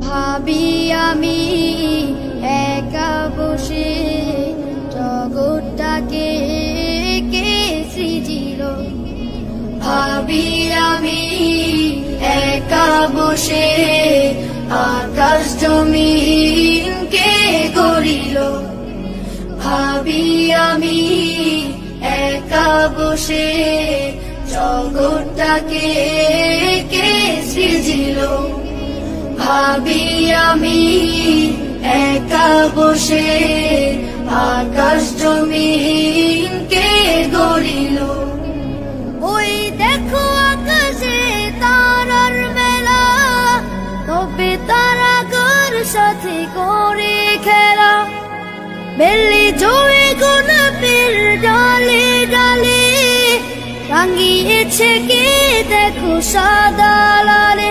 ভাবি আমি একা বসে জগৎটাকে কে সৃজিল? ভাবি আমি একা বসে আকাশ জমিন কে গড়িল? ভাবি আমি একা বসে জগৎটাকে কে ভাবি আমি, একা বসে আকাশ জমিন কে গড়িল। ওই দেখো আকাশে তারার মেলা, তবে তারাগর সাথে করে খেলা। বেলি জোরে গোলাপের ডালে ডালে, রাঙিয়েছে কে দেখো সাদা লালে।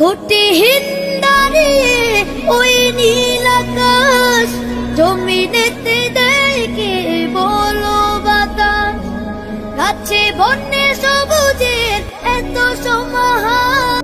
ঘটে হিন্দারে ওই নীল আকাশ জমিনেতে দেখে বলো বাতাস? গাছে বন্যে সবুজের এত সমাহার